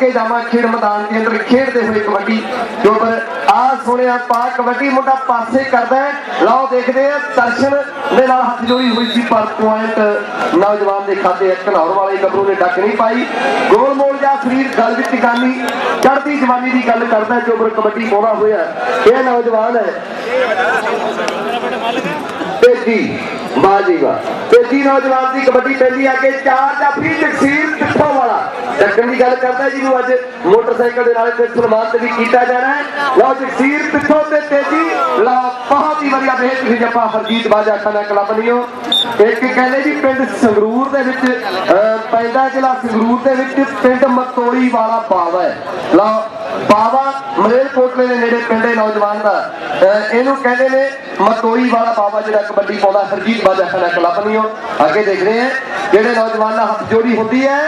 ਕੇ ਜਾਵਾਂ ਖੇਡ ਮੈਦਾਨ ਦੇ ਅੰਦਰ ਖੇਡਦੇ ਹੋਏ ਕਬੱਡੀ। ਜੋ ਪਰ ਆ ਸੁਣਿਆ, ਪਾ ਕਬੱਡੀ ਮੁੰਡਾ ਪਾਸੇ ਕਰਦਾ ਲਓ ਦੇਖਦੇ ਆ ਦਰਸ਼ਨ ਦੇ ਨਾਲ ਹੱਥ ਜੋੜੀ ਹੋਈ ਸੀ, ਪਰ ਪੁਆਇੰਟ ਨੌਜਵਾਨ ਦੇ ਖਾਤੇ ਘਨੌਰ ਵਾਲੇ ਗੱਭਰੂ ਨੇ ਡੱਕ ਨਹੀਂ ਪਾਈ। ਗੋਲ ਮੋਲ ਜਾਂ ਸਰੀਰ ਗੱਲ ਵਿੱਚ ਗਾਨੀ ਚੜ੍ਹਦੀ ਜਵਾਨੀ ਦੀ ਗੱਲ ਕਰਦਾ ਜੋ ਪਰ ਕਬੱਡੀ ਪਾਉਂਦਾ ਹੋਇਆ ਇਹ ਨੌਜਵਾਨ ਹੈ। ਤੇਜੀ, ਬਾਜੀ ਵਾ ਤੇਜੀ ਨੌਜਵਾਨ ਦੀ ਕਬੱਡੀ ਪੈਂਦੀ ਆ ਕਿ ਚਾਰ ਜਾਫੀ ਜਗਸੀਰ ਪਿੱਠੋਂ ਵਾਲਾ ਡੱਕਣ ਦੀ ਗੱਲ ਕਰਦਾ ਜਿਹਨੂੰ ਅੱਜ ਮੋਟਰਸਾਈਕਲ ਦੇ ਨਾਲ ਤੇ ਵੀ ਕੀਤਾ ਜਾਣਾ ਹੈ। ਲਓ ਜਗਸੀਰ ਪਿੱਠੋਂ ਤੇ ਤੇਜੀ ਲਓ ਬਹੁਤ ਹੀ ਵਧੀਆ ਵੇਖ ਤੁਸੀਂ ਜੱਪਾ ਹਰਜੀਤ ਬਾਜਾ ਖਾਨਾ ਕਲੱਬ ਲਿਓ। ਇੱਕ ਕਹਿੰਦੇ ਜੀ, ਪਿੰਡ ਸੰਗਰੂਰ ਦੇ ਵਿੱਚ ਪੈਂਦਾ ਜ਼ਿਲ੍ਹਾ ਸੰਗਰੂਰ ਦੇ ਵਿੱਚ ਪਿੰਡ ਮਤੋੜੀ ਵਾਲਾ ਪਾਵਾ ਹੈ। ਲਓ, ਬਾਵਾ ਮਲੇਰਕੋਟਲੇ ਦੇ ਨੇੜੇ ਪਿੰਡ ਹੈ ਨੌਜਵਾਨ ਦਾ। ਇਹਨੂੰ ਕਹਿੰਦੇ ਨੇ ਮਤੋਈ ਵਾਲਾ ਬਾਬਾ ਜਿਹੜਾ ਕਬੱਡੀ ਪਾਉਂਦਾ, ਹਰਜੀਤ ਬਾਜਾ ਖਾਨਾ ਕਲੱਬ ਨਹੀਂ ਅੱਗੇ ਦੇਖ ਰਹੇ ਹਾਂ, ਜਿਹੜੇ ਨੌਜਵਾਨ ਹੱਥ ਜੋੜੀ ਹੁੰਦੀ ਹੈ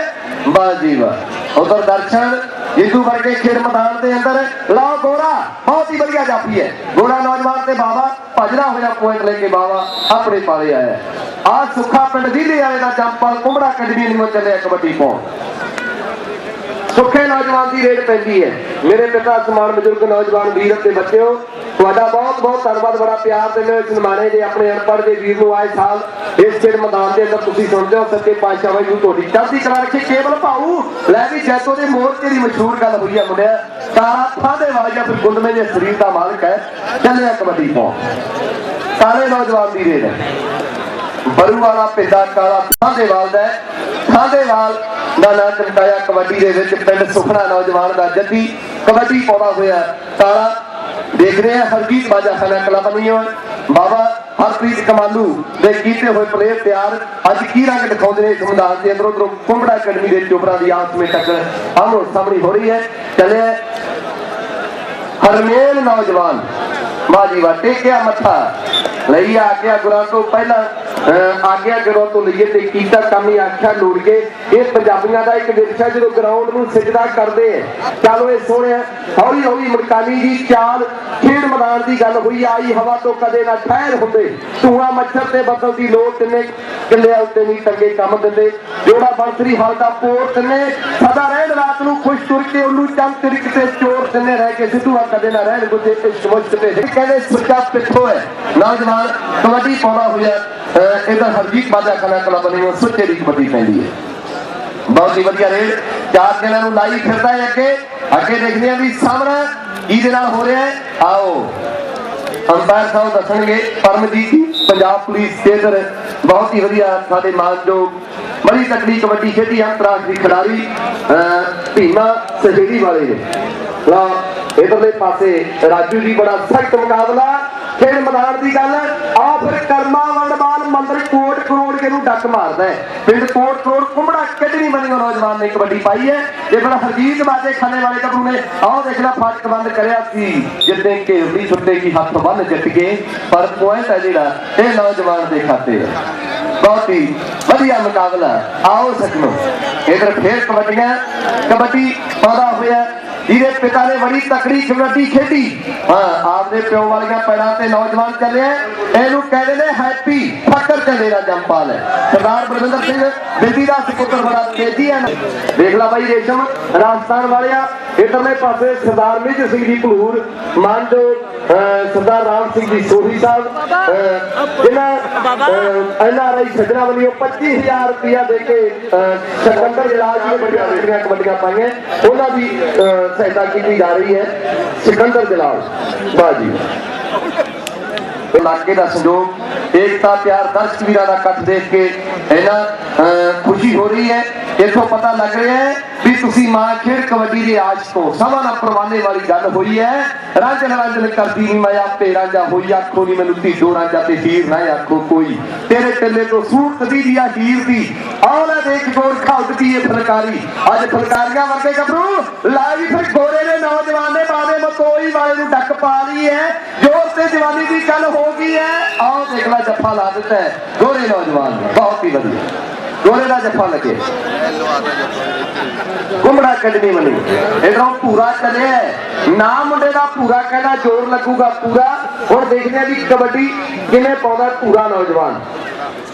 ਵਾਹ ਜੀ ਉਧਰ ਦਰਸ਼ਨ, ਜਿੱਦੂ ਵਰਗੇ ਖੇਡ ਮੈਦਾਨ ਦੇ ਅੰਦਰ, ਲਓ ਗੋਰਾ, ਬਹੁਤ ਹੀ ਵਧੀਆ ਜਾਫੀ ਹੈ। ਗੋਰਾ ਨੌਜਵਾਨ ਤੇ ਬਾਬਾ, ਭਜਦਾ ਹੋਇਆ ਪੁਆਇੰਟ ਲੈ ਕੇ ਬਾਬਾ, ਆਪਣੇ ਪਾਲੇ ਆਇਆ। ਆ ਸੁੱਖਾ ਪਿੰਡ ਜ਼ਿਲ੍ਹੇ ਵਾਲੇ ਦਾ ਜੰਪਲ ਕੁੰਬੜਾ ਅਕੈਡਮੀ ਨੂੰ ਚੱਲਿਆ ਕਬੱਡੀ ਪਾਉਣ। ਸੁੱਖੇ ਨੌਜਵਾਨ ਦੀ ਰੇਡ ਪੈਂਦੀ ਹੈ। ਮੇਰੇ ਪਿਤਾ ਸਮਾਨ ਬਜ਼ੁਰਗ ਨੌਜਵਾਨ ਵੀਰ ਅਤੇ ਬੱਚਿਓ ਤੁਹਾਡਾ ਬਹੁਤ ਬਹੁਤ ਧੰਨਵਾਦ, ਬੜਾ ਪਿਆਰ ਦਿੰਦੇ ਹੋ ਇਸ ਦੇ ਆਪਣੇ ਅਨਪੜ੍ਹ ਦੇ ਵੀਰ ਨੂੰ ਆਏ ਸਾਲ ਇਸ ਖੇਡ ਮੈਦਾਨ ਦੇ ਅੰਦਰ ਤੁਸੀਂ ਸੁਣਦੇ ਹੋ, ਸੱਚੇ ਪਾਤਸ਼ਾਹ ਵਾਹਿਗੁਰੂ ਤੁਹਾਡੀ ਚੜ੍ਹਦੀ ਕਲਾ ਰੱਖੇ ਕੇਵਲ ਭਾਊ। ਲੈ ਵੀ ਜੈਤੋ ਦੇ ਮੋਰਚੇ ਦੀ ਮਸ਼ਹੂਰ ਗੱਲ ਹੋਈ ਹੈ ਮੁੰਡਿਆ। ਤਾਰਾ ਫਾਦੇ ਵਾਲਾ ਫਿਰ ਗੁੰਦਮੇ ਦੇ ਸਰੀਰ ਦਾ ਮਾਲਕ ਹੈ। ਚੱਲਿਆ ਕਬੱਡੀ ਪਾਉ ਸਾਰੇ ਨੌਜਵਾਨ ਦੀ ਰੇਡ ਬਰੂ ਵਾਲਾ ਪਿੰਡਾ ਕਾਲਾ ਖਾਂਦੇਵਾਲ ਦਾ ਹੈ। ਖਾਂਦੇਵਾਲ ਦਾ ਨਾਂ ਚਮਕਾਇਆ ਕਬੱਡੀ ਦੇ ਵਿੱਚ। ਪਿੰਡ ਸੁਖਣਾ ਨੌਜਵਾਨ ਦਾ ਜੱਦੀ ਕਬੱਡੀ ਪਾਉਂਦਾ ਹੋਇਆ ਤਾਰਾ। ਦੇਖ ਰਹੇ ਆ ਹਰਜੀਤ ਬਾਜਾ ਖਾਨਾ ਕਲੱਬ ਬਾਬਾ ਹਰਪ੍ਰੀਤ ਕਮਾਲੂ ਦੇ ਕੀਤੇ ਹੋਏ ਪਲੇਅਰ ਤਿਆਰ। ਅੱਜ ਕੀ ਰੰਗ ਦਿਖਾਉਂਦੇ ਨੇ ਇਸ ਮੈਦਾਨ ਦੇ ਅੰਦਰੋਂ? ਉਧਰੋਂ ਕੁੰਬੜਾ ਅਕੈਡਮੀ ਦੇ ਚੋਬਰਾਂ ਦੀ ਆਪਸ ਵਿੱਚ ਟੱਕਰ ਆਮੋ ਸਾਹਮਣੇ ਹੋ ਰਹੀ ਹੈ। ਚੱਲਿਆ ਹਰਮੇਲ ਨੌਜਵਾਨ। ਬਾਜੀ ਵਾ ਟੇਕਿਆ ਮੱਥਾ। ਲਈ ਆਗਿਆ ਗਿਆ ਗੁਰਾਂ ਤੋਂ ਪਹਿਲਾਂ ਅਹ, ਆਗਿਆ ਗੁਰਾਂ ਤੋਂ ਲਈਏ ਤੇ ਕੀਤਾ ਕੰਮ ਹੀ ਆਖਿਆ ਲੋੜ ਇਹ ਪੰਜਾਬੀਆਂ ਦਾ ਇੱਕ ਵਿਰਸਾ ਜਦੋਂ ਗਰਾਊਂਡ ਨੂੰ ਸਿਜਦਾ ਕਰਦੇ ਆ ਚਲੋ ਇਹ ਸੋਹਣਿਆ ਹੌਲੀ ਹੌਲੀ ਮਰਕਾਨੀ ਦੀ ਚਾਲ ਖੇਡ ਮੈਦਾਨ ਦੀ ਗੱਲ ਹੋਈ ਆਈ ਹਵਾ ਤੋਂ ਕਦੇ ਨਾ ਠਹਿਰ ਹੁੰਦੇ। ਧੂਆ ਮੱਛਰ ਤੇ ਬੱਦਲ ਦੀ ਲੋੜ ਤਿੰਨੇ ਕਿੱਲਿਆਂ ਉੱਤੇ ਨਹੀਂ ਟੰਗੇ ਕੰਮ ਦਿੰਦੇ। ਜੋੜਾ ਬੰਸਰੀ ਹਾਲ ਦਾ ਪੋਰ ਤਿੰਨੇ ਸਦਾ ਰਹਿਣ ਰਾਤ ਨੂੰ ਖੁਸ਼ ਤੁਰ ਕੇ ਉਹਨੂੰ ਚੰਨ ਤਿਰਕ ਤੇ ਚੋਰ ਤਿੰਨੇ ਰਹਿ ਕੇ ਸਿੱਧੂਆ ਕਦੇ ਨਾ ਰਹਿਣ ਗੁੱਜੇ ਇਸ ਮੁਸ਼ਕ ਤੇ। ਕਹਿੰਦੇ ਸੁੱਚਾ ਪਿੱਠੋ ਹੈ ਨੌਜਵਾਨ ਕਬੱਡੀ ਪਾਉਂਦਾ ਹੋਇਆ ਇਹਦਾ ਹਰਜੀਤ ਬਾਜਾ ਖਾਨਾ ਕਲੱਬ ਨੇ ਸੁੱਚੇ ਦੀ ਕਬੱਡੀ ਪੈਂਦੀ ਹੈ। ਬਹੁਤ ਹੀ ਵਧੀਆ ਰੇਡ ਚਾਰ ਦਿਨਾਂ ਨੂੰ ਲਾਈ ਫਿਰਦਾ ਹੈ ਅੱਗੇ। ਅੱਗੇ ਦੇਖਦੇ ਹਾਂ ਵੀ ਸਾਹਮਣਾ ਇਹਦੇ ਨਾਲ ਹੋ ਰਿਹਾ ਹੈ। ਆਓ ਅੰਪਾਇਰ ਸਾਹਿਬ ਦੱਸਣਗੇ ਪਰਮਜੀਤ ਪੰਜਾਬ ਪੁਲਿਸ ਦੇ ਬਹੁਤ ਹੀ ਵਧੀਆ ਸਾਡੇ ਮਾਨਯੋਗ ਬੜੀ ਤਕੜੀ ਕਬੱਡੀ ਖੇਡੀ ਅੰਤਰਰਾਸ਼ਟਰੀ ਖਿਡਾਰੀ ਅਹ, ਭੀਮਾ ਸਜੇੜੀ ਵਾਲੇ। ਨੇ ਲਾ ਇਧਰਲੇ ਪਾਸੇ ਰਾਜੂ ਜੀ ਬੜਾ ਸਖਤ ਮੁਕਾਬਲਾ। ਖੇਡ ਮੈਦਾਨ ਦੀ ਗੱਲ ਆ ਫਿਰ ਕਰਮਾ ਵੰਡਮਾਨ ਮੰਦਰ ਕੋਟ ਕਰੋੜ ਕੇ ਨੂੰ ਡੱਕ ਮਾਰਦਾ ਹੈ। ਪਿੰਡ ਕੋਟ ਕਰੋੜ ਕੁੰਬੜਾ ਕਿੱਡਣੀ ਬਣੀ ਨੌਜਵਾਨ ਨੇ ਕਬੱਡੀ ਪਾਈ ਹੈ। ਇਹ ਬੜਾ ਹਰਜੀਤ ਬਾਜੇ ਖਾਨੇ ਵਾਲੇ ਗੱਭਰੂ ਨੇ, ਆਹ ਦੇਖ ਲੈ, ਫਾਟਕ ਬੰਦ ਕਰਿਆ ਸੀ ਜਿੱਦੇ ਘੇਰਦੀ ਛੁੱਟੇ ਕੀ ਹੱਥ ਬੰਨ ਜਿੱਤ ਗਏ ਪਰ ਪੁਆਇੰਟ ਹੈ ਜਿਹੜਾ, ਇਹ ਨੌਜਵਾਨ ਦੇ ਖਾਤੇ ਹੈ। ਬਹੁਤ ਹੀ ਵਧੀਆ ਮੁਕਾਬਲਾ। ਆਓ ਸੱਜਣੋ, ਇਧਰ ਫੇਰ ਕਬੱਡੀਆਂ, ਕਬੱਡੀ ਪਾਉਂਦਾ ਹੋਇਆ। ਜਿਹਦੇ ਪਿਤਾ ਨੇ ਬੜੀ ਤਕੜੀ ਕਬੱਡੀ ਖੇਡੀ। ਹਾਂ, ਆਪਦੇ ਪਿਓ ਵਾਲੀਆਂ ਪੈੜਾਂ ਤੇ ਨੌਜਵਾਨ ਚੱਲਿਆ। ਇਹਨੂੰ ਕਹਿੰਦੇ ਨੇ ਹੈਪੀ ਫੱਕਰ ਚੱਲੇ ਦਾ ਜੰਪਾਲ ਹੈ। ਸਰਦਾਰ ਬਲਵਿੰਦਰ ਸਿੰਘ ਬੇਦੀ ਦਾ ਸੁਪੁੱਤਰ ਬੜਾ ਤੇਜ਼ੀ ਹੈ ਦੇਖ ਲੈ ਬਾਈ ਰੇਸ਼ਮ, ਰਾਜਸਥਾਨ ਵਾਲਿਆ ਇਧਰਲੇ ਪਾਸੇ ਸਰਦਾਰ ਮੇਜਰ ਸਿੰਘ ਦੀ ਭਲੂਰ ਮਾਨਜੋ ਸਰਦਾਰ ਰਾਮ ਸਿੰਘ ਜੀ ਸੋਹੀ ਸਾਹਿਬ ਜਿਨ੍ਹਾਂ ਐਨ ਆਰ ਆਈ ਸੱਜਣਾ ਵੱਲੋਂ 25000 ਰੁਪਇਆ ਦੇ ਕੇ ਸਿਕੰਦਰ ਜਲਾਲ ਜੀ ਬੜੀਆਂ ਬੜੀਆਂ ਕਬੱਡੀਆਂ ਪਾਈਆਂ। ਉਹਨਾਂ ਦੀ ਸਹਾਇਤਾ ਕੀਤੀ ਜਾ ਰਹੀ ਹੈ। ਸਿਕੰਦਰ ਜਲਾਲ ਬਾਜੀ ਇਲਾਕੇ ਦਾ ਸੰਯੋਗ ਏਕਤਾ ਪਿਆਰ ਦਰਸ਼ਕ ਵੀਰਾਂ ਦਾ ਇਕੱਠ ਦੇਖ ਕੇ ਇਹਨਾਂ ਖੁਸ਼ੀ ਹੋ ਰਹੀ ਹੈ। ਇਥੋਂ ਪਤਾ ਲੱਗ ਰਿਹਾ ਹੈ ਵੀ ਤੁਸੀਂ ਮਾਂ ਖੇਡ ਕਬੱਡੀ ਦੇ ਆਸ਼ਕ ਹੋ। ਸਭਾ ਨਾਲ ਪਰਵਾਨੇ ਵਾਲੀ ਗੱਲ ਹੋਈ ਹੈ। ਰਾਂਝਣ ਰਾਂਝਣ ਕਰਦੀ ਨਹੀਂ ਮੈਂ ਆਪੇ ਰਾਂਝਾ ਹੋਈ, ਆਖੋ ਨਹੀਂ ਮੈਨੂੰ ਧੀਡੋ ਰਾਂਝਾ ਤੇ ਹੀਰ ਨਾ ਆਖੋ ਕੋਈ। ਤੇਰੇ ਟੱਲੇ ਤੋਂ ਸੂਰਤ ਦੀ ਦੀ ਆ ਹੀਰ ਦੀ। ਆਹ ਦੇਖ ਗੋਰ ਖਾਉਦਦੀ ਏ ਫਲਕਾਰੀ। ਅੱਜ ਫਲਕਾਰੀਆਂ ਵਰਗੇ ਗੱਭਰੂ ਲਾਈ ਫਿਰ ਗੋਰੇ ਦੇ ਨੌਜਵਾਨ ਨੇ ਬਾਦੇ ਮਤੋਈ ਵਾਲੇ ਨੂੰ ਡੱਕ ਪਾ ਲਈ ਹੈ। ਜੋਰ ਤੇ ਜਵਾਨੀ ਦੀ ਗੱਲ ਹੋ ਗਈ ਹੈ। ਆਓ ਦੇਖ ਲੈ ਜੱਫਾ ਲਾ ਦਿੱਤਾ ਹੈ। ਗੋਰੇ ਨੌਜਵਾਨ ਨੇ ਬਹੁਤ ਹੀ ਵਧੀਆ। ਗੋਰੇ ਦਾ ਜੱਫਾ ਲੱਗੇ ਕੁੰਬੜਾ ਅਕੈਡਮੀ ਬਣੀ ਇਧਰੋਂ ਪੂਰਾ ਚੱਲਿਆ ਨਾ ਮੁੰਡੇ ਦਾ ਪੂਰਾ ਕਹਿੰਦਾ ਜ਼ੋਰ ਲੱਗੂਗਾ ਪੂਰਾ। ਹੁਣ ਦੇਖਦੇ ਆ ਵੀ ਕਬੱਡੀ ਕਿਵੇਂ ਪਾਉਂਦਾ ਪੂਰਾ ਨੌਜਵਾਨ।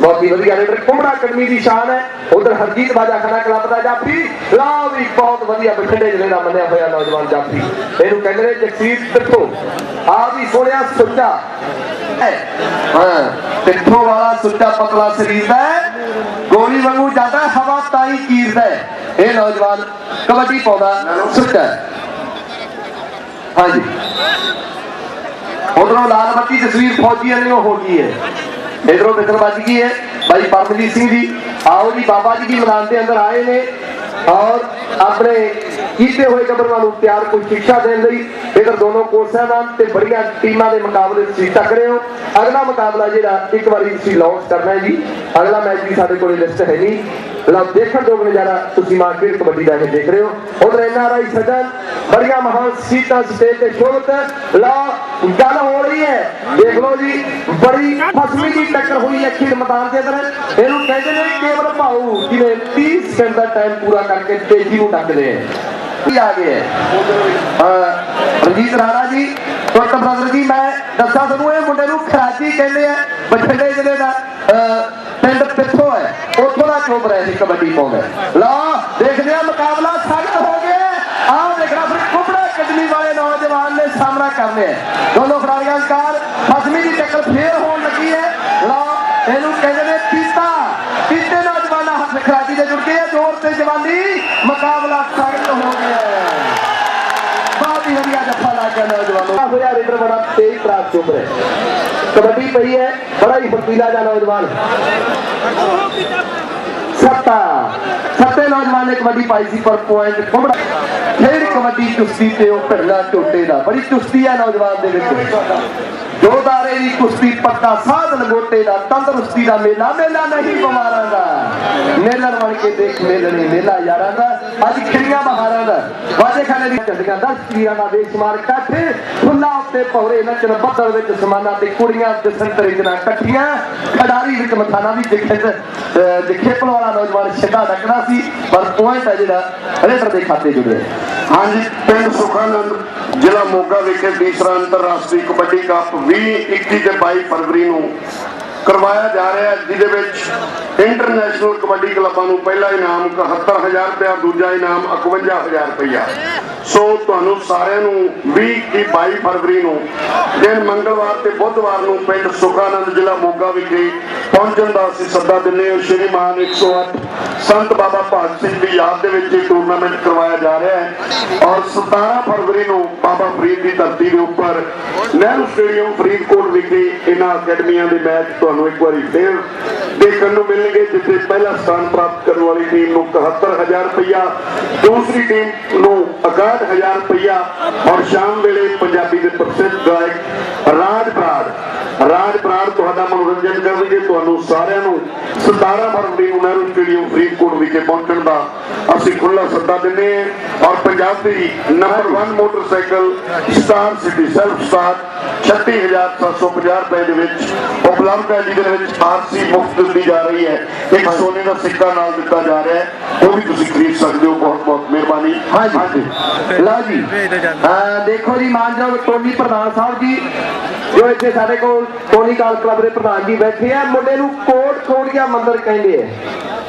ਬਹੁਤ ਹੀ ਵਧੀਆ ਰੇਡਰ ਕੁਮੜਾ ਅਕੈਡਮੀ ਦੀ ਸ਼ਾਨ ਹੈ। ਉਧਰ ਹਰਜੀਤ ਬਾਜਾ ਖਾਨਾ ਕਲੱਬ ਦਾ ਜਾਫੀ ਲਾ ਵੀ ਬਹੁਤ ਵਧੀਆ ਬਠਿੰਡੇ ਜ਼ਿਲ੍ਹੇ ਦਾ ਮੰਨਿਆ ਹੋਇਆ ਨੌਜਵਾਨ ਜਾਫੀ ਇਹਨੂੰ ਕਹਿੰਦੇ ਨੇ ਜਗਸੀਰ ਪਿੱਠੋ ਆ ਵੀ ਸੋਹਣਿਆ ਸੁੱਚਾ। ਹੈ। ਹਾਂ ਪਿੱਠੋ ਵਾਲਾ ਸੁੱਚਾ ਪਤਲਾ ਸਰੀਰ ਦਾ ਗੋਲੀ ਵਾਂਗੂ ਜਾਂਦਾ ਹਵਾ ਤਾਈ ਚੀਰਦਾ ਇਹ ਨੌਜਵਾਨ ਕਬੱਡੀ ਪਾਉਂਦਾ ਸੁੱਚਾ ਹਾਂਜੀ। ਉਧਰੋਂ ਲਾਲ ਬੱਤੀ ਤਸਵੀਰ ਫੌਜੀ ਵਾਲੀ ਹੋ ਗਈ ਹੈ। ਇਧਰੋਂ ਵਿਕਰ ਵੱਜ ਗਈ ਹੈ ਭਾਈ ਪਰਮਜੀਤ ਸਿੰਘ ਜੀ। ਆਓ ਜੀ, ਬਾਬਾ ਜੀ ਦੀ ਮੈਦਾਨ ਦੇ ਅੰਦਰ ਆਏ ਨੇ ਔਰ ਆਪਣੇ ਕੀਤੇ ਹੋਏ ਕਬਰਾਂ ਨੂੰ ਪਿਆਰ ਕੋਈ ਸਿੱਖਿਆ ਦੇਣ ਲਈ ਇਧਰ ਦੋਨੋਂ ਕੋਚਾਂ ਦਾ ਤੇ ਬੜੀਆਂ ਟੀਮਾਂ ਦੇ ਮੁਕਾਬਲੇ ਤੁਸੀਂ ਤੱਕ ਰਹੇ ਹੋ, ਅਗਲਾ ਮੁਕਾਬਲਾ ਜਿਹੜਾ ਇੱਕ ਵਾਰੀ ਤੁਸੀਂ ਲਾਂਚ ਕਰਨਾ ਹੈ ਜੀ, ਅਗਲਾ ਮੈਚ ਵੀ ਸਾਡੇ ਕੋਲ ਲਿਸਟ ਹੈ ਨਹੀਂ। ਲਓ ਦੇਖਣ ਯੋਗ ਨਜ਼ਾਰਾ ਤੁਸੀਂ ਮਾਰਕੀਟ ਕਬੱਡੀ ਦਾ ਇਹ ਦੇਖ ਰਹੇ ਹੋ। ਉਧਰ ਐਨਆਰਆਈ ਸੱਜਣ, ਬੜੀਆਂ ਮਹਾਨ ਸੀਟਾਂ ਸਟੇਜ ਤੇ ਸ਼ੋਭਤ ਲਓ ਗੱਲ ਹੋ ਰਹੀ ਹੈ। ਦੇਖ ਲਓ ਜੀ, ਬੜੀ ਫਸਮੀ ਦੀ ਟੱਕਰ ਹੋਈ ਹੈ ਖੇਡ ਮੈਦਾਨ ਦੇ ਅੰਦਰ। ਇਹਨੂੰ ਕਹਿੰਦੇ ਨੇ ਕੇਵਲ ਭਾਊ, ਜਿਵੇਂ 30 ਸਕਿੰਟ ਦਾ ਟਾਈਮ ਪੂਰਾ ਕਰਕੇ ਤੇਜ਼ੀ ਨੂੰ ਡੱਕਦੇ ਆ ਕੀ ਆ ਗਏ। ਰਣਜੀਤ ਰਾਣਾ ਜੀ ਟੁੱਟ ਬ੍ਰਦਰ ਜੀ, ਮੈਂ ਦੱਸਾਂ ਤੁਹਾਨੂੰ, ਇਹ ਮੁੰਡੇ ਨੂੰ ਖਰਾਜੀ ਕਹਿੰਦੇ ਆ, ਬਠਿੰਡੇ ਜ਼ਿਲ੍ਹੇ ਦਾ ਪਿੰਡ ਪਿੱਥੋਂ ਹੈ। ਉੱਥੋਂ ਦਾ ਚੋਬਰ ਹੈ ਇਹ ਕਬੱਡੀ ਪਾਉਂਦਾ ਲਓ, ਦੇਖਦੇ ਆ ਮੁਕਾਬਲਾ ਸਖਤ ਹੋ ਗਿਆ ਆਹ ਦੇਖਣਾ ਫਿਰ ਕੁਬੜਾ ਕਦਮੀ ਵਾਲੇ ਨੌਜਵਾਨ ਨੇ ਸਾਹਮਣਾ ਕਰਨੇ ਆ ਦੋਨੋਂ ਖਿਡਾਰੀਆਂ ਕਾਰ ਫਸਮੀ ਦੀ ਟੱਕਰ ਫੇਰ ਹੋਣ ਲੱਗੀ ਹੈ। ਲਾ ਇਹਨੂੰ ਕਹਿੰਦੇ ਨੇ ਪੀਤਾ। ਪੀਤੇ ਨੌਜਵਾਨਾਂ ਹੱਥ ਖਰਾਜੀ ਦੇ ਜੁੜ ਕੇ ਜ਼ੋਰ ਤੇ ਜਵਾਨੀ, ਮੁਕਾਬਲਾ ਸਖਤ ਹੋ ਗਿਆ ਹੈ। ਬਹੁਤ ਹੀ ਵਧੀਆ ਜੱਫਾ ਲਾ ਕੇ ਨੌਜਵਾਨੋ ਹੋਇਆ ਰੇਡਰ ਬੜਾ ਤੇਜ਼ ਪ੍ਰਾਪਤ ਚੁੱਪ ਰਿਹਾ ਕਬੱਡੀ ਪਈ ਹੈ ਬੜਾ ਹੀ ਫਰਤੀਲਾ ਜਿਹਾ ਨੌਜਵਾਨ ਸੱਤਾ ਸੱਤੇ ਨੌਜਵਾਨ ਨੇ ਕਬੱਡੀ ਪਾਈ ਸੀ ਪਰ ਪੁਆਇੰਟ ਕੁਮੜਾ ਫੇਰ ਕਬੱਡੀ ਕੁਸ਼ਤੀ ਤੇ ਉਹ ਭਿੜਨਾ ਝੋਟੇ ਦਾ ਬੜੀ ਕੁਸ਼ਤੀ ਹੈ ਨੌਜਵਾਨ ਦੋ ਦਾਰੇ ਦੀ ਕੁਸ਼ਤੀ, ਪੱਕਾ ਸਾਧ ਲੰਗੋਟੇ ਦਾ ਤੰਦਰੁਸਤੀ ਦਾ ਮੇਲਾ। ਮੇਲਾ ਨਹੀਂ ਬਿਮਾਰਾਂ ਦਾ। ਮੇਲਣ ਬਣ ਕੇ ਦੇਖ ਮੇਲਣੇ ਮੇਲਾ ਯਾਰਾਂ ਦਾ। ਅੱਜ ਖਿੜੀਆਂ ਬਹਾਰਾਂ ਦਾ। ਵਾਜੇ ਖਾਨੇ ਦੀ ਝੰਡੀਆਂ ਦਸ ਪੀਰਾਂ ਦਾ ਬੇਸ਼ੁਮਾਰ ਇਕੱਠ ਫੁੱਲਾਂ ਉੱਤੇ ਪੌਰੇ ਨੱਚਣ, ਬੱਦਲ ਵਿੱਚ ਸਮਾਨਾ ਤੇ ਕੁੜੀਆਂ ਦਸੰਤਰੀ ਜਨਾ ਇਕੱਠੀਆਂ। ਖਿਡਾਰੀ ਵਿੱਚ ਮਥਾਨਾ ਵੀ ਜਿੱਖੇ ਜਿੱਖੇ ਵਾਲਾ ਨੌਜਵਾਨ ਛੱਡਾ ਡੱਕਣਾ ਸੀ। ਪਰ ਪੁਆਇੰਟ ਹੈ ਜਿਹੜਾ ਰੇਡਰ ਦੇ ਖਾਤੇ ਜੁੜਿਆ ਹਾਂਜੀ, ਪਿੰਡ ਸੁਖਾਨੰਦ, ਜ਼ਿਲ੍ਹਾ ਮੋਗਾ ਵਿਖੇ ਤੀਸਰਾ ਅੰਤਰਰਾਸ਼ਟਰੀ ਕਬੱਡੀ ਕੱਪ 20 21 ਤੇ 22 ਫਰਵਰੀ ਨੂੰ ਕਰਵਾਇਆ ਜਾ ਰਿਹਾ ਹੈ, ਜਿਹਦੇ ਵਿੱਚ ਇੰਟਰਨੈਸ਼ਨਲ ਕਬੱਡੀ ਕਲੱਬਾਂ ਨੂੰ ਪਹਿਲਾ ਇਨਾਮ 71000 ਰੁਪਇਆ, ਦੂਜਾ ਇਨਾਮ 51000 ਰੁਪਇਆ। ਸੋ ਤੁਹਾਨੂੰ ਸਾਰਿਆਂ ਨੂੰ 20 21 22 ਫਰਵਰੀ ਨੂੰ, ਦਿਨ ਮੰਗਲਵਾਰ ਤੇ ਬੁੱਧਵਾਰ ਨੂੰ ਪਿੰਡ ਸੁਖਾਨੰਦ ਜ਼ਿਲ੍ਹਾ ਮੋਗਾ ਵਿਖੇ ਪਹੁੰਚਣ ਦਾ ਅਸੀਂ ਸੱਦਾ ਦਿੰਦੇ ਹਾਂ। ਸ਼੍ਰੀਮਾਨ 108 ਸੰਤ ਬਾਬਾ ਭਗਤ ਸਿੰਘ ਦੀ ਯਾਦ ਦੇ ਵਿੱਚ ਇਹ ਟੂਰਨਾਮੈਂਟ ਕਰਵਾਇਆ ਜਾ ਰਿਹਾ ਹੈ। ਔਰ 17 ਫਰਵਰੀ ਨੂੰ ਬਾਬਾ ਫਰੀਦ ਦੀ ਧਰਤੀ ਦੇ ਉੱਪਰ ਨਹਿਰੂ ਸਟੇਡੀਅਮ ਫਰੀਦਕੋਟ ਵਿਖੇ ਇਹਨਾਂ ਅਕੈਡਮੀਆਂ ਦੇ ਮੈਚ ਤੁਹਾਨੂੰ ਇੱਕ ਵਾਰੀ ਫੇਰ ਦੇਖਣ ਨੂੰ ਮਿਲਣਗੇ ਜਿੱਥੇ ਪਹਿਲਾ ਸਥਾਨ ਪ੍ਰਾਪਤ ਕਰਨ ਵਾਲੀ ਟੀਮ ਨੂੰ 71000 ਰੁਪਇਆ ਦੂਸਰੀ ਟੀਮ ਨੂੰ 61000 ਰੁਪਇਆ ਔਰ ਸ਼ਾਮ ਵੇਲੇ ਪੰਜਾਬੀ ਦੇ ਪ੍ਰਸਿੱਧ ਗਾਇਕ ਰਾਜ ਬਰਾੜ ਰਾਜ ਬਰਾੜ ਤੁਹਾਡਾ ਮਨੋਰੰਜਨ ਕਰਨਗੇ, ਤੁਹਾਨੂੰ ਸਾਰਿਆਂ ਨੂੰ 17 ਫਰਵਰੀ ਨੂੰ ਨਹਿਰੂ ਸਟੇਡੀਅਮ ਫਰੀਦਕੋਟ ਵਿਖੇ ਪਹੁੰਚਣ ਦਾ ਅਸੀਂ ਖੁੱਲਾ ਸੱਦਾ ਦਿੰਦੇ ਹਾਂ। ਔਰ ਪੰਜਾਬ ਦੀ number 1 motorcycle Star City self start 36750 ਰੁਪਏ ਦੇ ਵਿੱਚ ਉਪਲਬਧ ਹੈ ਜਿਹਦੇ ਵਿੱਚ ਆਰਸੀ ਮੁਫਤ ਦਿੱਤੀ ਜਾ ਰਹੀ ਹੈ। ਇੱਕ ਸੋਨੇ ਦਾ ਸਿੱਕਾ ਨਾਲ ਦਿੱਤਾ ਜਾ ਰਿਹਾ ਹੈ ਉਹ ਵੀ ਤੁਸੀਂ ਖਰੀਦ ਸਕਦੇ ਹੋ ਬਹੁਤ ਬਹੁਤ ਮਿਹਰਬਾਨੀ। ਹਾਂਜੀ। ਲਓ ਜੀ। ਅਹ ਦੇਖੋ ਜੀ ਮਾਨਯੋਗ ਟੋਨੀ ਪ੍ਰਧਾਨ ਸਾਹਿਬ ਜੀ ਜੋ ਇੱਥੇ ਸਾਡੇ ਕੋਲ ਟੋਨੀ ਕਾਲ ਕਲੱਬ ਦੇ ਪ੍ਰਧਾਨ ਜੀ ਬੈਠੇ ਆ ਮੁੰਡੇ ਨੂੰ ਕੋਟ ਕੋੜੀਆ ਮੰਦਰ ਕਹਿੰਦੇ ਆ।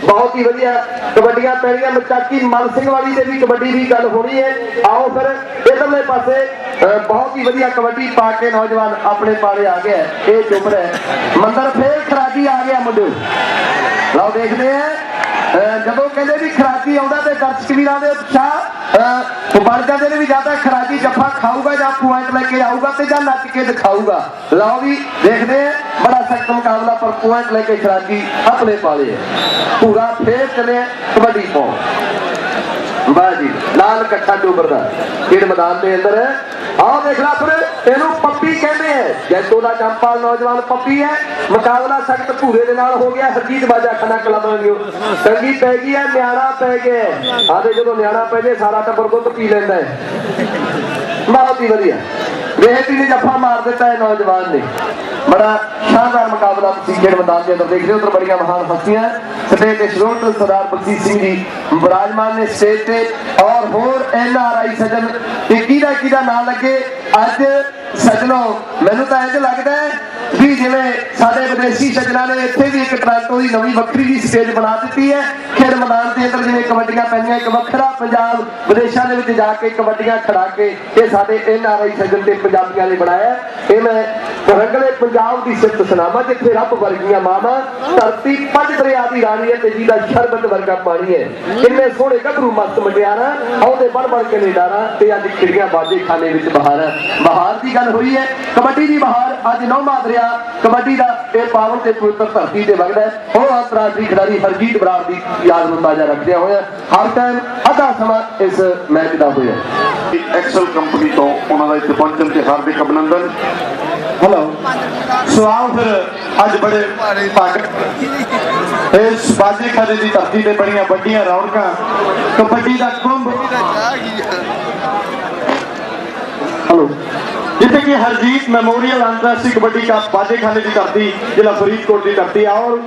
ਬਹੁਤ ਹੀ ਵਧੀਆ ਕਬੱਡੀਆਂ ਪੈਣੀਆਂ ਮਚਾਕੀ ਮਲ ਸਿੰਘ ਵਾਲੀ ਦੇ ਵੀ ਕਬੱਡੀ ਦੀ ਗੱਲ ਹੋਣੀ ਹੈ। ਆਓ ਫਿਰ ਇਧਰਲੇ ਪਾਸੇ ਬਹੁਤ ਹੀ ਵਧੀਆ ਕਬੱਡੀ ਪਾ ਕੇ ਨੌਜਵਾਨ ਆਪਣੇ ਪਾਲੇ ਆ ਗਿਆ ਇਹ ਚੁੱਪ ਰਿਹਾ ਮੰਦਰ ਫੇਰ ਖਰਾਜੀ ਆ ਗਿਆ ਮੁੰਡੇ। ਲਓ ਦੇਖਦੇ ਆ ਜਦੋਂ ਕਹਿੰਦੇ ਵੀ ਖਰਾਜੀ ਆਉਂਦਾ ਤੇ ਦਰਸ਼ਕ ਵੀਰਾਂ ਦੇ ਉਤਸ਼ਾਹ ਬਣ ਜਾਂਦੇ ਨੇ ਵੀ ਜ਼ਿਆਦਾ ਖਰਾਜੀ ਜੱਫਾ ਖਾਊਗਾ ਜਾਂ ਪੁਆਇੰਟ ਲੈ ਕੇ ਆਊਗਾ ਤੇ ਜਾਂ ਨੱਚ ਕੇ ਦਿਖਾਊਗਾ। ਲਓ ਵੀ ਦੇਖਦੇ ਆ ਬੜਾ ਸਖਤ ਮੁਕਾਬਲਾ ਪਰ ਪੁਆਇੰਟ ਲੈ ਕੇ ਖਰਾਜੀ ਆਪਣੇ ਪਾਲੇ ਆ ਪੂਰਾ ਫੇਰ ਚਲੇ ਕਬੱਡੀ ਪਾਉ ਵਾਹ ਜੀ, ਲਾਲ ਕੱਠਾ ਚੋਬਰ ਦਾ। ਖੇਡ ਮੈਦਾਨ ਦੇ ਅੰਦਰ। ਆਹ ਦੇਖ ਲੈ ਫਿਰ ਇਹਨੂੰ ਪੱਪੀ ਕਹਿੰਦੇ ਆ। ਜੈਤੋ ਦਾ ਚੰਪਾਲ ਨੌਜਵਾਨ ਪੱਪੀ ਹੈ। ਮੁਕਾਬਲਾ ਸਖਤ ਭੂਰੇ ਦੇ ਨਾਲ ਹੋ ਗਿਆ। ਹਰਜੀਤ ਬਾਜਾ ਖਨਾ ਕਲਮਾਂ ਤੰਗੀ ਪੈ ਗਈ ਹੈ, ਨਿਆਣਾ ਪੈ ਗਿਆ ਆਦੇ ਜਦੋਂ ਨਿਆਣਾ ਪੈ ਜੇ ਸਾਰਾ ਟੱਬਰ ਦੁੱਧ ਪੀ ਲੈਂਦਾ ਹੈ। ਬਹੁਤ ਹੀ ਵਧੀਆ। ਵੇਹਤੀ ਨੇ ਜੱਫਾ ਮਾਰ ਦਿੱਤਾ ਹੈ ਨੌਜਵਾਨ ਨੇ। ਬੜਾ ਸ਼ਾਨਦਾਰ ਮੁਕਾਬਲਾ ਤੁਸੀਂ ਖੇਡ ਮੈਦਾਨ ਦੇ ਅੰਦਰ ਦੇਖ ਰਹੇ ਹੋ, ਉੱਧਰ ਬੜੀਆਂ ਮਹਾਨ ਹਸਤੀਆਂ ਸਟੇਜ ਤੇ ਸ਼੍ਰੋਮਣੀ ਸਰਦਾਰ ਬਖਸ਼ੀਸ਼ ਸਿੰਘ ਜੀ ਵਿਰਾਜਮਾਨ ਨੇ ਸਟੇਜ ਤੇ ਔਰ ਹੋਰ ਐਨ ਆਰ ਆਈ ਸੱਜਣ ਤੇ ਕਿਹਦਾ ਕਿਹਦਾ ਨਾਂ ਲੱਗੇ? ਅੱਜ ਸੱਜਣੋ, ਮੈਨੂੰ ਤਾਂ ਇੰਜ ਲੱਗਦਾ ਹੈ ਵੀ ਜਿਵੇਂ ਸਾਡੇ ਵਿਦੇਸ਼ੀ ਸੱਜਣਾ ਨੇ ਇੱਥੇ ਵੀ ਇੱਕ ਟਰਾਂਟੋ ਦੀ ਨਵੀਂ ਵੱਖਰੀ ਜੀ ਸਟੇਜ ਬਣਾ ਦਿੱਤੀ ਹੈ। ਖੇਡ ਮੈਦਾਨ ਦੇ ਅੰਦਰ ਜਿਵੇਂ ਕਬੱਡੀਆਂ ਪੈਂਦੀਆਂ, ਇੱਕ ਵੱਖਰਾ ਪੰਜਾਬ ਵਿਦੇਸ਼ਾਂ ਦੇ ਵਿੱਚ ਜਾ ਕੇ ਕਬੱਡੀਆਂ ਖੜਾ ਕੇ ਇਹ ਸਾਡੇ ਐਨ ਆਰ ਆਈ ਸੱਜਣ ਤੇ ਪੰਜਾਬੀਆਂ ਨੇ ਬਣਾਇਆ। ਇਹ ਮੈਂ ਰੰਗਲੇ ਪੰਜਾਬ ਦੀ ਸਿਫਤ ਸੁਣਾਵਾਂ ਜਿੱਥੇ ਰੱਬ ਵਰਗੀਆਂ ਮਾਵਾਂ, ਧਰਤੀ ਪੰਜ ਦਰਿਆ ਦੀ ਰਾਣੀ ਹੈ ਤੇ ਜਿਹਦਾ ਸ਼ਰਬਤ ਵਰਗਾ ਪਾਣੀ ਹੈ। ਕਿੰਨੇ ਸੋਹਣੇ ਗੱਭਰੂ, ਮਸਤ ਮਟਿਆਰਾਂ ਆਉਂਦੇ ਬੜ ਬਣ ਕੇ ਨਿਡਾਰਾਂ ਤੇ ਅੱਜ ਖਿੜੀਆਂ ਬਾਜੇ, ਖਾਨੇ ਵਿੱਚ ਬਹਾਰ ਹੈ ਬਹਾਰ ਦੀ ਗੱਲ ਹੋਈ ਹੈ। ਕਬੱਡੀ ਦੀ ਬਹਾਰ ਅੱਜ ਨੌਵਾਂ ਦਰਿਆ ਕਬੱਡੀ ਦਾ ਇਹ ਪਾਵਨ ਤੇ ਪਵਿੱਤਰ ਧਰਤੀ ਤੇ ਵਗਦਾ ਹੈ। ਉਹ ਅੰਤਰਰਾਸ਼ਟਰੀ ਖਿਡਾਰੀ ਹਰਜੀਤ ਬਰਾੜ ਦੀ ਯਾਦ ਨੂੰ ਤਾਜ਼ਾ ਰੱਖਦਿਆਂ ਹੋਇਆ ਹਰ ਟਾਈਮ ਅੱਧਾ ਸਮਾਂ ਇਸ ਮੈਚ ਦਾ ਹੋਇਆ। ਐਕਸਲ ਕੰਪਨੀ ਤੋਂ ਉਹਨਾਂ ਦਾ ਇੱਥੇ ਪਹੁੰਚਣ ਤੇ ਹਾਰਦਿਕ ਅਭਿਨੰਦਨ। ਹੈਲੋ ਸੋ ਆਓ ਫਿਰ ਅੱਜ ਬੜੇ ਭਾਗ ਇਸ ਬਾਜੀ ਖਾਦੇ ਦੀ ਧਰਤੀ ਤੇ ਬੜੀਆਂ ਵੱਡੀਆਂ ਰੌਣਕਾਂ। ਕਬੱਡੀ ਦਾ ਕੁੰਭ ਜਿੱਥੇ ਕਿ ਹਰਜੀਤ ਮੈਮੋਰੀਅਲ ਅੰਤਰਰਾਸ਼ਟਰੀ ਕਬੱਡੀ ਕੱਪ ਬਾਜੇਖਾਨੇ ਦੀ ਧਰਤੀ, ਜ਼ਿਲ੍ਹਾ ਫਰੀਦਕੋਟ ਦੀ ਧਰਤੀ ਆ। ਔਰ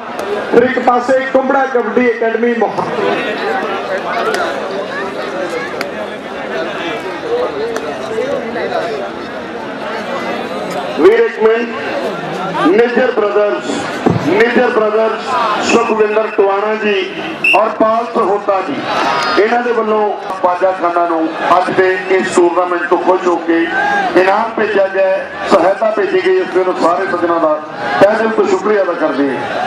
ਫਿਰ ਇੱਕ ਪਾਸੇ ਕੁੰਬੜਾ ਕਬੱਡੀ ਅਕੈਡਮੀ ਮੁਹੱਰਮ ਵੀਰ ਇੱਕ minute Nijjar brothers Nijjar brothers Sukhwinder Tiwana ji ਔਰ ਪਾਲ ਸਹੋਤਾ ਜੀ, ਇਹਨਾਂ ਦੇ ਵੱਲੋਂ ਬਾਜਾ ਖਾਨਾ ਨੂੰ ਅੱਜ ਦੇ ਇਸ ਟੂਰਨਾਮੈਂਟ ਤੋਂ ਖੁਸ਼ ਹੋ ਕੇ ਇਨਾਮ ਭੇਜਿਆ ਗਿਆ ਸਹਾਇਤਾ ਭੇਜੀ ਗਈ ਇਸ ਨੂੰ ਸਾਰੇ ਸੱਜਣਾਂ ਦਾ ਤਹਿ ਦਿਲ ਤੋਂ ਸ਼ੁਕਰੀਆ ਅਦਾ ਕਰਦੇ ਹਾਂ।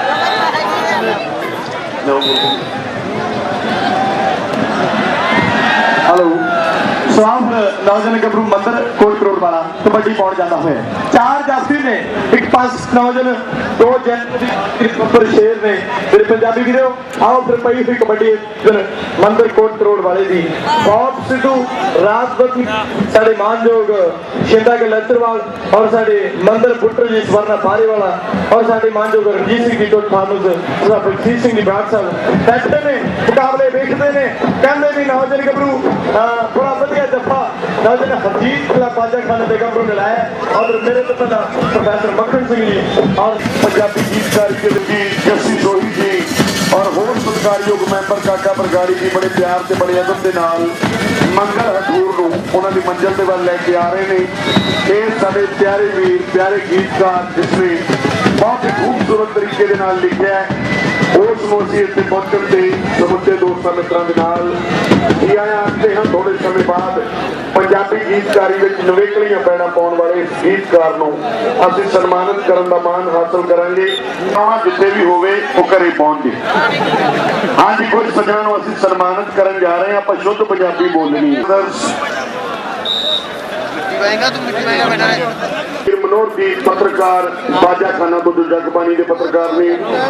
ਹਲੋ। ਸਵਾਮ ਨੌਜਵਾਨ ਗੱਭਰੂ ਮੰਦਰ ਕੋਟ ਕਰੋੜ ਵਾਲਾ ਕਬੱਡੀ ਪਾਉਣ ਜਾਂਦਾ ਹੋਇਆ ਚਾਰ ਜਾਫੀ ਨੇ, ਇੱਕ ਪੰਜ ਨੌਜਵਾਨ, ਦੋ ਜੈਨ, ਇੱਕ ਸ਼ੇਰ ਨੇ। ਮੇਰੇ ਪੰਜਾਬੀ ਵੀਰੋ, ਆਓ ਫਿਰ ਪਈ ਹੋਈ ਕਬੱਡੀ ਮੰਦਰ ਕੋਟ ਕਰੋੜ ਵਾਲੇ ਦੀ। ਬਹੁਤ ਸਿੱਧੂ ਰਾਜਪਤੀ ਸਾਡੇ ਮਾਨਯੋਗ ਸ਼ਿੰਦਾ ਕੇ ਲੱਤਰਵਾਲ ਔਰ ਸਾਡੇ ਮੰਦਰ ਪੁੱਤਰ ਜੀ ਸਵਰਨਾ ਪਾਰੇ ਵਾਲਾ ਔਰ ਸਾਡੇ ਮਾਨਯੋਗ ਰਣਜੀਤ ਸਿੰਘ ਜੀ ਤੋਂ ਥਾਮਸ ਸਰਦਾਰ ਬਖਸ਼ੀਸ਼ ਸਿੰਘ ਜੀ ਬਾਟ ਸਾਹਿਬ। ਬੈਠਦੇ ਨੇ, ਮੁਕਾਬਲੇ ਵੇਖਦੇ ਨੇ, ਕਹਿੰਦੇ ਵੀ ਨੌਜਵਾਨ ਗੱਭਰੂ ਬੜਾ ਵਧੀਆ ਜੱਫਾ ਨੌਜਵਾਨ ਹਰਜੀਤ ਖਿਲਾ ਬਾਜਾ ਖਾਨੇ ਦੇ ਔਰ ਮੇਰੇ ਤੋਂ ਪਹਿਲਾਂ ਪ੍ਰੋਫੈਸਰ ਮੱਖਣ ਸਿੰਘ ਜੀ ਔਰ ਪੰਜਾਬੀ ਗੀਤਕਾਰ ਜੀ, ਜੱਸੀ ਸੋਹੀ ਜੀ, ਔਰ ਹੋਰ ਸਤਿਕਾਰਯੋਗ ਮੈਂਬਰ ਕਾਕਾ ਬਰਗਾੜੀ ਜੀ ਬੜੇ ਪਿਆਰ ਤੇ ਬੜੇ ਅਦਬ ਦੇ ਨਾਲ ਮੰਗਲ ਹਠੂਰ ਨੂੰ ਉਹਨਾਂ ਦੀ ਮੰਜ਼ਿਲ ਦੇ ਵੱਲ ਲੈ ਕੇ ਆ ਰਹੇ ਨੇ। ਇਹ ਸਾਡੇ ਪਿਆਰੇ ਵੀਰ, ਪਿਆਰੇ ਗੀਤਕਾਰ ਜਿਸ ਨੇ ਬਹੁਤ ਹੀ ਖੂਬਸੂਰਤ ਤਰੀਕੇ ਦੇ ਨਾਲ ਲਿਖਿਆ ਹੈ। ਉਸ ਨੂੰ ਇੱਥੇ ਪਹੁੰਚਣ ਤੇ ਸਮੁੱਚੇ ਦੋਸਤਾਂ ਮਿੱਤਰਾਂ ਦੇ ਨਾਲ। ਜੀ ਆਇਆਂ ਆਖਦੇ ਹਾਂ ਥੋੜੇ ਸਮੇਂ ਬਾਅਦ ਪੰਜਾਬੀ ਗੀਤਕਾਰੀ ਵਿੱਚ ਨਵੇਕਲੀਆਂ ਪੈਣਾ ਪਾਉਣ ਵਾਲੇ ਗੀਤਕਾਰ ਨੂੰ ਅਸੀਂ ਸਨਮਾਨਿਤ ਕਰਨ ਦਾ ਮਾਣ ਹਾਸਲ ਕਰਾਂਗੇ। ਤਾਂ ਜਿੱਥੇ ਵੀ ਹੋਵੇ, ਉਹ ਘਰੇ ਪਹੁੰਚੇ। ਹਾਂਜੀ ਕੁਝ ਸੱਜਣਾਂ ਨੂੰ ਅਸੀਂ ਸਨਮਾਨਿਤ ਕਰਨ ਜਾ ਰਹੇ ਹਾਂ। ਆਪਾਂ ਸ਼ੁੱਧ ਪੰਜਾਬੀ ਬੋਲਣੀ ਹੈ। ਪਾਏਗਾ ਤੂੰ? ਮਿੱਟੀ ਪਾਏਗਾ ਬੇਟਾ। ਦੀ ਪੱਤਰਕਾਰ ਬਾਜਾ ਖਾਨਾ ਤੋਂ ਜਗਬਾਣੀ ਦੇ ਪੱਤਰਕਾਰ ਨੇ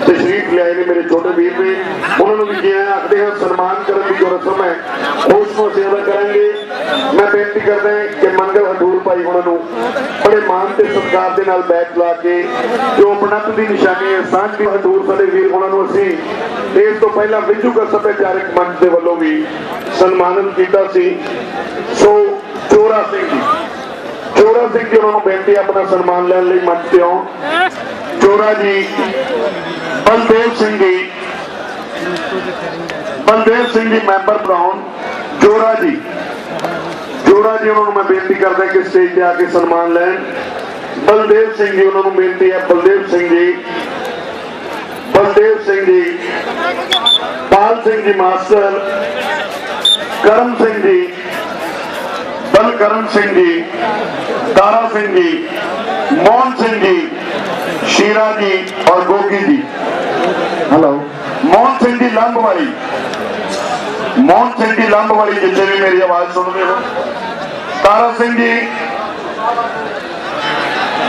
ਤਸ਼ਰੀਫ ਲਿਆਏ ਨੇ ਮੇਰੇ ਛੋਟੇ ਵੀਰ ਨੇ। ਉਹਨਾਂ ਨੂੰ ਵੀ ਜੇ ਆਖਦੇ ਹਾਂ, ਸਨਮਾਨ ਕਰਨ ਦੀ ਜੋ ਰਸਮ ਹੈ, ਉਸ ਨੂੰ ਅਸੀਂ ਕਰਾਂਗੇ। ਮੈਂ ਬੇਨਤੀ ਕਰਦਾ ਕਿ ਮੰਗਲ ਹਡੂਰ ਭਾਈ ਉਹਨਾਂ ਨੂੰ ਬੜੇ ਮਾਣ ਤੇ ਸਤਿਕਾਰ ਦੇ ਨਾਲ ਬੈਠ ਲਾ ਕੇ ਜੋ ਪਨਤ ਦੀ ਨਿਸ਼ਾਨੀ ਹੈ, ਸਾਂਝ ਹਡੂਰ ਸਾਡੇ ਵੀਰ ਉਹਨਾਂ ਨੂੰ ਅਸੀਂ ਇਸ ਤੋਂ ਪਹਿਲਾਂ ਵਿਜੂਗਾ ਸੱਭਿਆਚਾਰਕ ਮੰਚ ਦੇ ਵੱਲੋਂ ਵੀ ਸਨਮਾਨਿਤ ਕੀਤਾ ਸੀ। ਸੋ ਚੋਰਾ ਸਿੰਘ ਚੋਰਾ ਸਿੰਘ ਜੀ ਉਹਨਾਂ ਨੂੰ ਬੇਨਤੀ ਆਪਣਾ ਸਨਮਾਨ ਲੈਣ ਲਈ ਮੰਚ ਤੇ ਆਉਣ। ਚੋਰਾ ਜੀ, ਬਲਦੇਵ ਸਿੰਘ ਜੀ, ਬਲਦੇਵ ਸਿੰਘ ਜੀ ਮੈਂਬਰ ਬਣਾਉਣ। ਚੋਰਾ ਜੀ ਚੋਰਾ ਜੀ ਉਹਨਾਂ ਨੂੰ ਮੈਂ ਬੇਨਤੀ ਕਰਦਾ ਕਿ ਸਟੇਜ ਤੇ ਆ ਕੇ ਸਨਮਾਨ ਲੈਣ। ਬਲਦੇਵ ਸਿੰਘ ਜੀ ਉਹਨਾਂ ਨੂੰ ਬੇਨਤੀ ਹੈ, ਬਲਦੇਵ ਸਿੰਘ ਜੀ, ਬਲਦੇਵ ਸਿੰਘ ਜੀ, ਪਾਲ ਸਿੰਘ ਜੀ ਮਾਸਟਰ, ਕਰਮ ਸਿੰਘ ਜੀ ਬਲਕਰਨ ਸਿੰਘ ਜੀ ਤਾਰਾ ਸਿੰਘ ਜੀ ਮੋਹਨ ਸਿੰਘ ਜੀ ਸ਼ੀਰਾ ਜੀ ਔਰ ਗੋਗੀ ਜੀ। ਹਲੋ ਮੋਹਨ ਸਿੰਘ ਜੀ ਲੰਬ ਵਾਲੀ। ਮੋਹਨ ਸਿੰਘ ਜੀ ਲੰਬ ਵਾਲੀ ਜਿੱਥੇ ਵੀ ਮੇਰੀ ਆਵਾਜ਼ ਸੁਣਦੇ ਹੋ। ਤਾਰਾ ਸਿੰਘ ਜੀ।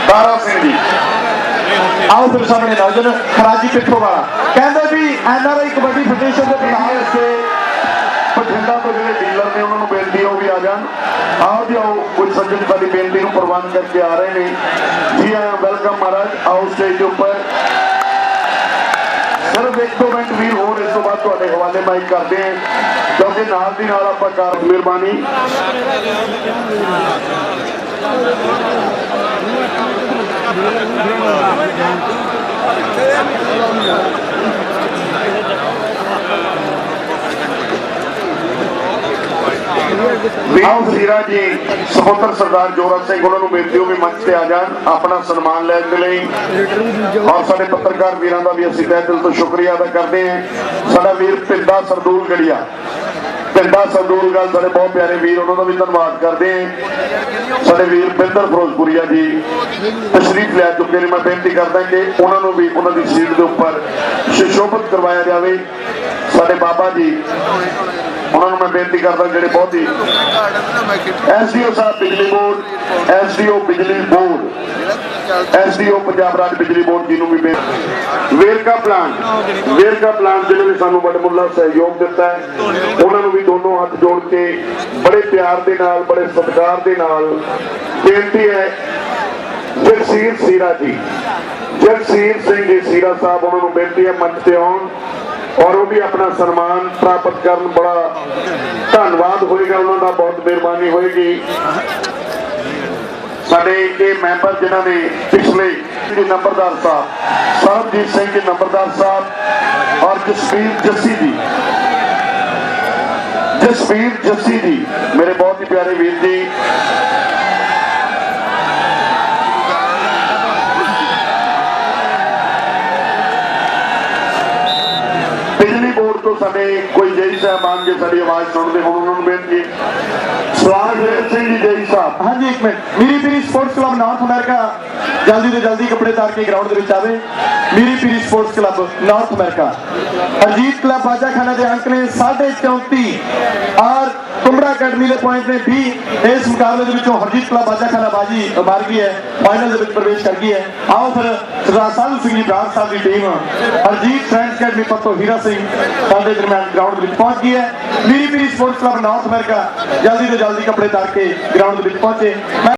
ਤਾਰਾ ਸਿੰਘ ਜੀ। ਆਓ ਫਿਰ ਸਾਹਮਣੇ ਨੌਜਵਾਨ ਖਰਾਜੀ ਪਿੱਠੋ ਵਾਲਾ। ਕਹਿੰਦੇ ਵੀ ਐਨਆਰਆਈ ਕਬੱਡੀ ਫੈਡਰੇਸ਼ਨ ਦੇ ਪ੍ਰਧਾਨ ਇਸੇ ਬਠਿੰਡਾ ਤੋਂ ਜਿਹੜੇ ਡੀਲਰ ਨੇ ਉਹਨਾਂ ਨੂੰ ਬੇਨਤੀ ਹੈ ਆ ਜਾਣ ਆਓ ਜੀ, ਆਓ, ਕੁਝ ਸੱਜਣ ਸਾਡੀ ਬੇਨਤੀ ਨੂੰ ਪ੍ਰਵਾਨ ਕਰਕੇ ਆ ਰਹੇ ਨੇ। ਜੀ ਆਇਆਂ ਵੈਲਕਮ ਮਹਾਰਾਜ, ਆਓ ਸਟੇਜ ਉੱਪਰ। ਸਿਰਫ ਇੱਕ ਦੋ ਮਿੰਟ ਵੀ ਹੋਰ ਇਸ ਤੋਂ ਬਾਅਦ ਤੁਹਾਡੇ ਹਵਾਲੇ ਮਾਈਕ ਕਰਦੇ ਹਾਂ, ਕਿਉਂਕਿ ਨਾਲ ਦੀ ਨਾਲ ਆਪਾਂ ਕਰ ਮਿਹਰਬਾਨੀ। ਵੀਰ ਸੀਰਾ ਜੀ, ਸਪੁੱਤਰ ਸਰਦਾਰ ਜੋਰਾ ਸਿੰਘ, ਉਹਨਾਂ ਨੂੰ ਬੇਨਤੀ ਹੋ ਵੀ ਮੰਚ ਤੇ ਆ ਜਾਣ, ਆਪਣਾ ਸਨਮਾਨ ਲੈਣ ਦੇ ਲਈ। ਔਰ ਸਾਡੇ ਪੱਤਰਕਾਰ ਵੀਰਾਂ ਦਾ ਵੀ ਅਸੀਂ ਤਹਿ ਦਿਲ ਤੋਂ ਸ਼ੁਕਰੀਆ ਅਦਾ ਕਰਦੇ ਹਾਂ। ਸਾਡਾ ਵੀਰ ਪਿੰਡਾ ਸਰਦੂਲ ਗੜੀਆ। ਪਿੰਡਾ ਸਰਦੂਲ ਗੱਲ ਸਾਡੇ ਬਹੁਤ ਪਿਆਰੇ ਵੀਰ, ਉਹਨਾਂ ਦਾ ਵੀ ਧੰਨਵਾਦ ਕਰਦੇ ਹਾਂ। ਸਾਡੇ ਵੀਰ ਪਿੰਦਰ ਫਿਰੋਜ਼ਪੁਰੀਆ ਜੀ, ਤਸ਼ਰੀਫ ਲੈ ਚੁੱਕੇ ਨੇ। ਮੈਂ ਬੇਨਤੀ ਕਰਦਾ ਕਿ ਉਹਨਾਂ ਨੂੰ ਵੀ ਉਹਨਾਂ ਦੀ ਸੀਟ ਦੇ ਉੱਪਰ ਸੁਸ਼ੋਭਿਤ ਕਰਵਾਇਆ ਜਾਵੇ। ਸਾਡੇ ਬਾਬਾ ਜੀ ਉਹਨਾਂ ਨੂੰ ਮੈਂ ਬੇਨਤੀ ਕਰਦਾ ਜਿਹੜੇ ਬਹੁਤ ਹੀ ਐਸਡੀਓ ਸਾਹਿਬ ਬਿਜਲੀ ਬੋਰਡ ਐਸਡੀਓ ਬਿਜਲੀ ਬੋਰਡ ਐਸਡੀਓ ਪੰਜਾਬ ਰਾਜ ਬਿਜਲੀ ਬੋਰਡ ਜੀ ਨੂੰ ਵੀ ਵੇਰਕਾ ਪਲਾਂਟ ਵੇਰਕਾ ਪਲਾਂਟ ਜਿਹਨਾਂ ਨੇ ਸਾਨੂੰ ਬੜਮੁੱਲਾ ਸਹਿਯੋਗ ਦਿੱਤਾ ਹੈ, ਉਹਨਾਂ ਨੂੰ ਵੀ ਦੋਨੋਂ ਹੱਥ ਜੋੜ ਕੇ ਬੜੇ ਪਿਆਰ ਦੇ ਨਾਲ, ਬੜੇ ਸਤਿਕਾਰ ਦੇ ਨਾਲ ਬੇਨਤੀ ਹੈ, ਜਗਸੀਰ ਸੀਰਾ ਜੀ, ਜਗਸੀਰ ਸਿੰਘ ਜੀ ਸੀਰਾ ਸਾਹਿਬ, ਉਹਨਾਂ ਨੂੰ ਬੇਨਤੀ ਹੈ ਮੰਚ ਤੇ ਆਉਣ। ਔਰ ਉਹ ਵੀ ਆਪਣਾ ਸਨਮਾਨ ਪ੍ਰਾਪਤ ਕਰਨ ਬੜਾ ਧੰਨਵਾਦ ਹੋਏਗਾ, ਉਹਨਾਂ ਦਾ ਬਹੁਤ ਮਿਹਰਬਾਨੀ ਹੋਏਗੀ। ਸਾਡੇ ਇਹ ਮੈਂਬਰ ਜਿਨ੍ਹਾਂ ਨੇ ਪਿਛਲੇ ਜਿਹੜੇ ਨੰਬਰਦਾਰ ਸਾਹਿਬ, ਸਰਬਜੀਤ ਸਿੰਘ ਜੀ ਨੰਬਰਦਾਰ ਸਾਹਿਬ ਔਰ ਜਸਵੀਰ ਜੱਸੀ ਜੀ। ਜਸਵੀਰ ਜੱਸੀ ਜੀ, ਮੇਰੇ ਬਹੁਤ ਹੀ ਪਿਆਰੇ ਵੀਰ ਜੀ ਸਾਡੇ ਕੋਈ ਜੇਈ ਸਾਹਿਬਾਨ ਜੇ ਸਾਡੀ ਆਵਾਜ਼ ਸੁਣਦੇ ਹੋਣ, ਉਹਨਾਂ ਨੂੰ ਬੇਨਤੀ ਸਵਾਗਤ ਸਿੰਘ ਜੀ ਜੇਈ ਸਾਹਿਬ। ਹਾਂਜੀ, ਇੱਕ minute. Miri Piri sports club North America ਜਲਦੀ ਤੋਂ ਜਲਦੀ ਕੱਪੜੇ ਤਾਰ ਕੇ ਗਰਾਊਂਡ ਦੇ ਵਿੱਚ ਆਵੇ। Miri Piri sports club north America. Ajit club Bajakhana ਦੇ ਅੰਕ ਨੇ 34.5 ਔਰ ਕੁੰਬੜਾ ਅਕੈਡਮੀ ਦੇ ਪੁਆਇੰਟ ਨੇ 20 ਇਸ ਮੁਕਾਬਲੇ ਦੇ ਵਿੱਚੋਂ ਹਰਜੀਤ ਕਲੱਬ ਬਾਜਾਖਾਨਾ ਬਾਜੀ ਮਾਰ ਗਈ ਹੈ ਫਾਈਨਲ ਦੇ ਵਿੱਚ ਪ੍ਰਵੇਸ਼ ਕਰ ਗਈ ਹੈ। ਆਓ ਫਿਰ ਸਰਦਾਰ ਸਾਧੂ ਸਿੰਘ ਜੀ, ਬਰਾੜ ਸਾਹਿਬ ਦੀ team Harjeet science academy Patto Hira Singh ਸਾਡੇ ਦਰਮਿਆਨ ਗਰਾਊਂਡ ਦੇ ਵਿੱਚ ਪਹੁੰਚ ਗਈ ਹੈ। Miri Piri sports club north America ਜਲਦੀ ਤੋਂ ਜਲਦੀ ਕੱਪੜੇ ਤਾਰ ਕੇ ਗਰਾਊਂਡ ਦੇ ਵਿੱਚ ਪਹੁੰਚੇ।